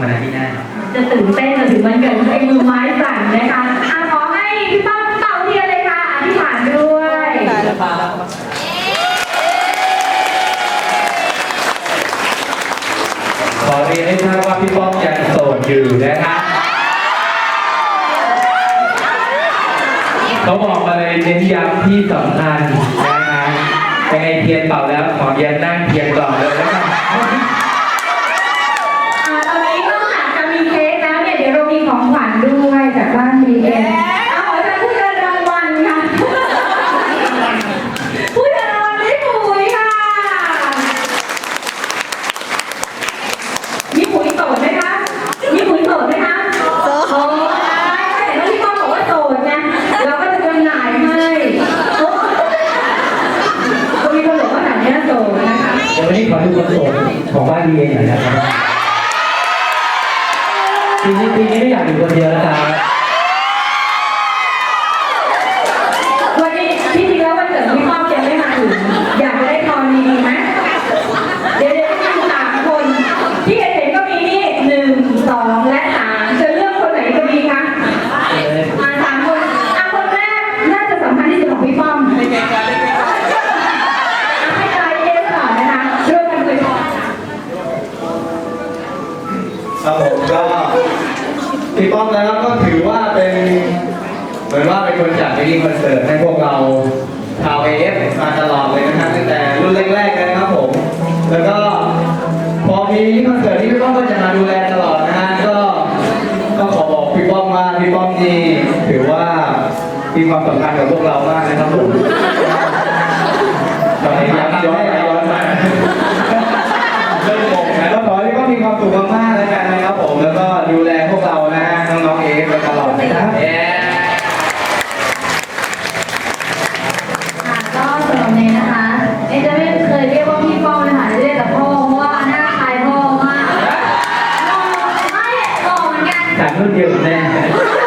วันอาทิตย์หน้าจะตื่นเต้นมาถึงวันเกิดไอ้มือไม้สั่นนะคะอะขอให้พี่ป้อมเป่าเทียนเลยค่ะอธิษฐานด้วยขอเรียนให้ทราบว่าพี่ป้อมยังโสดอยู่นะครับเขาบอกมาเลยเน้นย้ำที่สำคัญนะฮะยังไงเทียนเป่าแล้วขอเย็นนั่งเทียนก่อนเลยแล้วกัน มินิคอนเสิร์ตให้พวกเราชาวเอฟมาตลอดเลยนะครับตั้งแต่รุ่นแรกๆนะครับผม แล้วก็พอมีมินิคอนเสิร์ตที่พี่ป้อมก็จะมาดูแลตลอดนะฮะก็ก็ขอบอกพี่ป้อมว่าพี่ป้อมนี่ถือว่ามีความสำคัญกับพวกเรามากนะครับผมตอนนี้ย้ำย้อนไปย้อนมาเริ่มงงนะก็ขอให้ก็มีความสุขมากๆแล้วกันนะครับผม แล้วก็ดูแลพวกเรานะฮะน้องๆเอฟไปตลอดนะครับ กั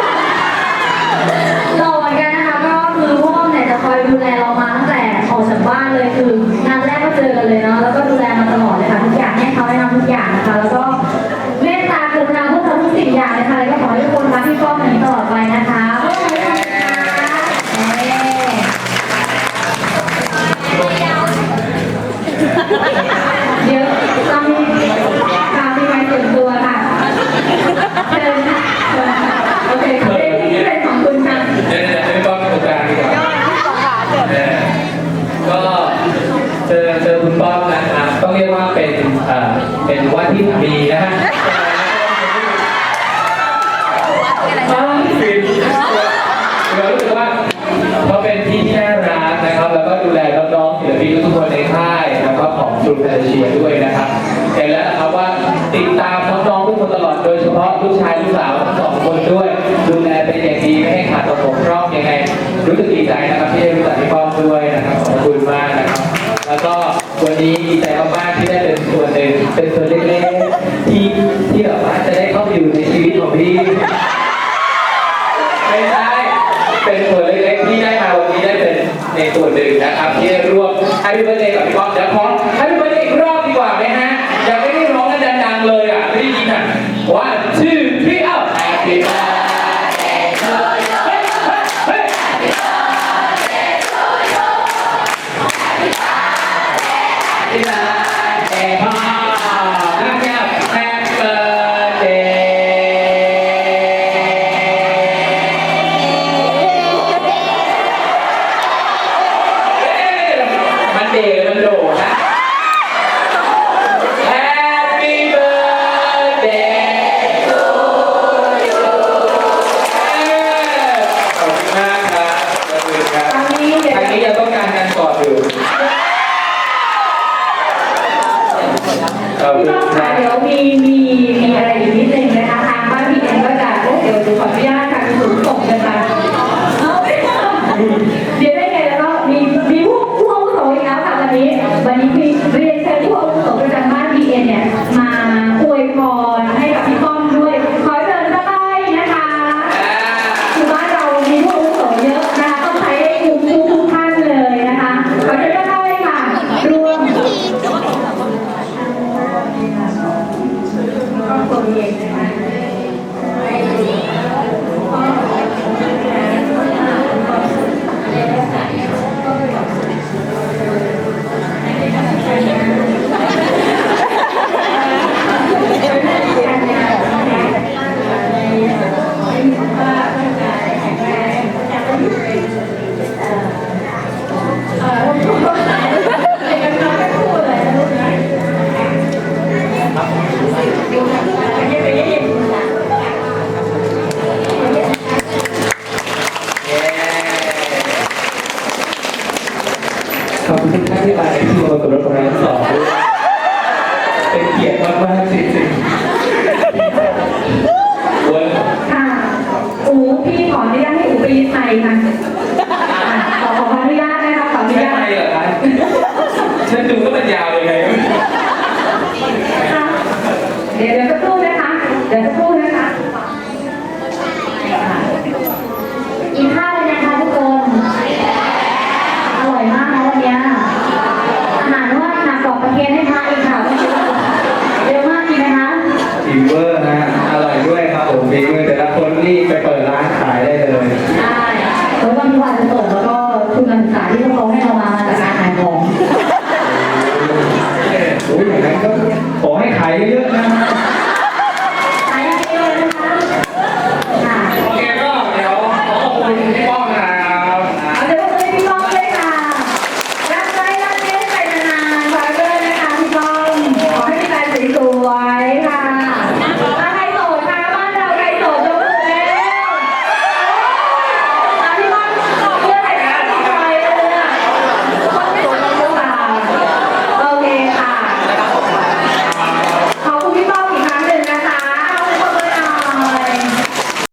มีนะฮะป้อมฟินเรารู้สึกว่าเขาเป็นพี่ที่น่ารักนะครับ แล้วก็ดูแลน้องๆศิลปินทุกคนในค่ายแล้วก็ของกลุ่มแฟนเชียด้วยนะครับเห็นแล้วนะครับว่าติดตามน้องๆทุกคนตลอดโดยเฉพาะลูกชายลูกสาวทั้งสองคนด้วย ดูแลเป็นอย่างดีไม่ให้ขาดตกบกพร่องยังไง รู้สึกดีใจนะครับที่ได้รู้จักพี่ป้อมด้วยนะครับขอบคุณมากนะครับ แล้วก็วันนี้ดีใจมากๆที่ได้เป็นส่วนหนึ่งเป็นส่วนเล็กๆ่แบบว่าจะได้เข้าไปอยู่ในชีวิตของพี่ ไม่ใช่ เป็นส่วนเล็กๆที่ได้มาวันนี้ได้เป็นในส่วนหนึ่งนะครับที่ได้ร่วม Happy Birthday กับพี่ป๊อปเดี๋ยวขอ Happy Birthday อีกรอบดีกว่าไหมฮะยังไม่ได้ร้องกันดังๆเลยอะไม่ได้ยินอะ one two three up Happy Birthday to you เรียนได้ไงแล้วก็มีมีผู้ผู้อาวุโสอีกแล้วค่ะวันนี้ วันนี้มีเรียนเชิญ เดี๋ยวสักครู่นะคะ เดี๋ยวสักครู่